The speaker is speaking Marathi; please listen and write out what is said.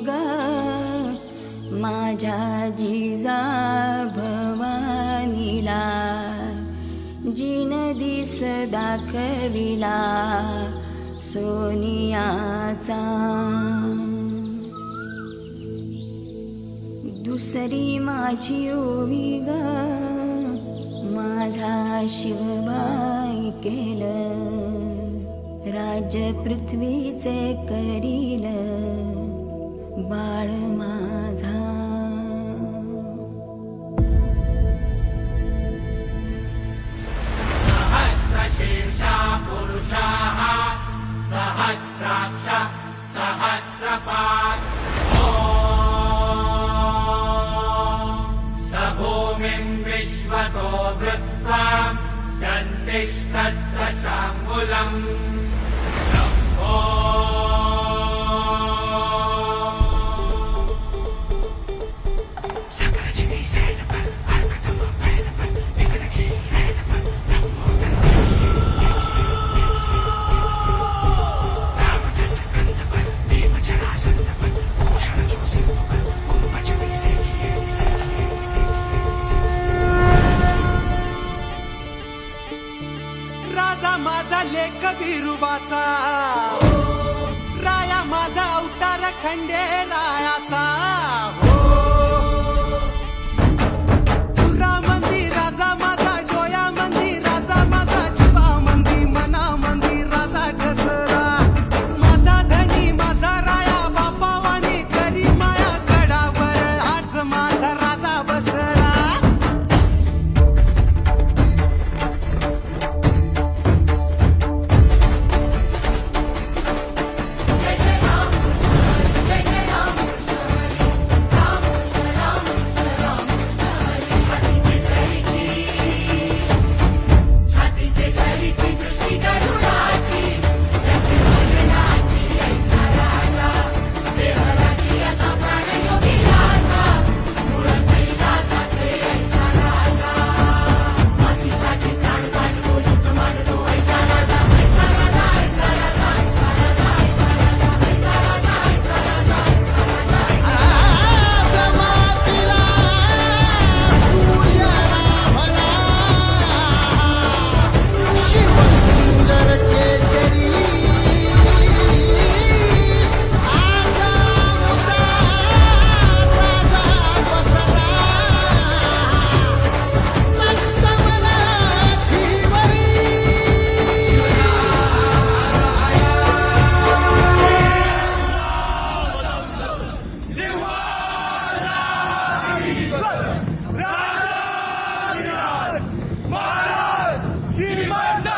ग माझ्या जिजा भवानीला. जिन दिस दाखविला सोनियाचा. दुसरी माझी ओवी ग माझा शिवबाई केलं. राज्य पृथ्वीचे करील. बाळ माझा. सहस्रशीर्षा पुरुषाः सहस्राक्ष सहस्रपात्। स भूमिम् विश्वतो धृत्वा दन्दिष्टशाङ्कुलम् माझा लेख बिरुबाचा राया माझा अवतार खंडे रायाचा 你们的